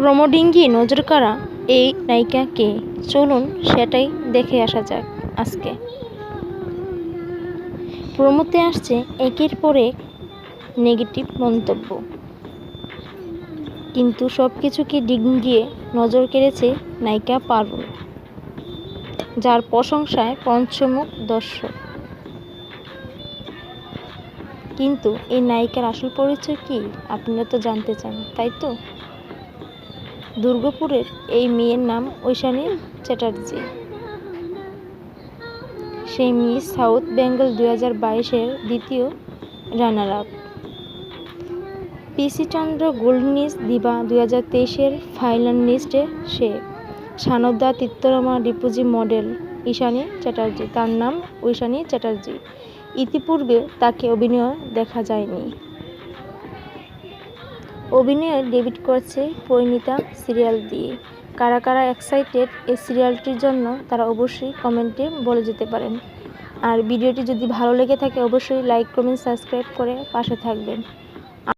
প্রমোডিঙ্গি নজর কাড়া এই নায়িকা কে চলুন সেটাই দেখে আসা যাক আজকে। প্রমোতে আসছে একের পর এক নেগেটিভ মন্তব্য। কিন্তু সব কিছুকে ডিঙ্গিয়ে নজর কেড়েছে নায়িকা পারুল, যার প্রশংসায় পঞ্চমুখ দর্শক। কিন্তু এই নায়িকার আসল পরিচয় কি? আপনারা তো জানতে চান, তাই তো? দুর্গাপুরের এই মেয়ের নাম ঐশানী চ্যাটার্জি। সেই মিস সাউথ বেঙ্গল দু হাজার বাইশের দ্বিতীয় রানার আপ পিসি চন্দ্র গোল্ডনিস দিবা দু হাজার তেইশের ফাইনালিস্টে সে। সানদা তিত্তরমা ডিপুজি মডেল ঈশানী চ্যাটার্জি। তার নাম ঐশানী চ্যাটার্জি। ইতিপূর্বে তাকে অভিনয় দেখা যায়নি। অভিনয়ে ডেবিট করছে পরিণীতা সিরিয়াল দিয়ে। কারা কারা এক্সাইটেড এই সিরিয়ালটির জন্য তারা অবশ্যই কমেন্টে বলে যেতে পারেন। আর ভিডিওটি যদি ভালো লেগে থাকে, অবশ্যই লাইক কমেন্ট সাবস্ক্রাইব করে পাশে থাকবেন।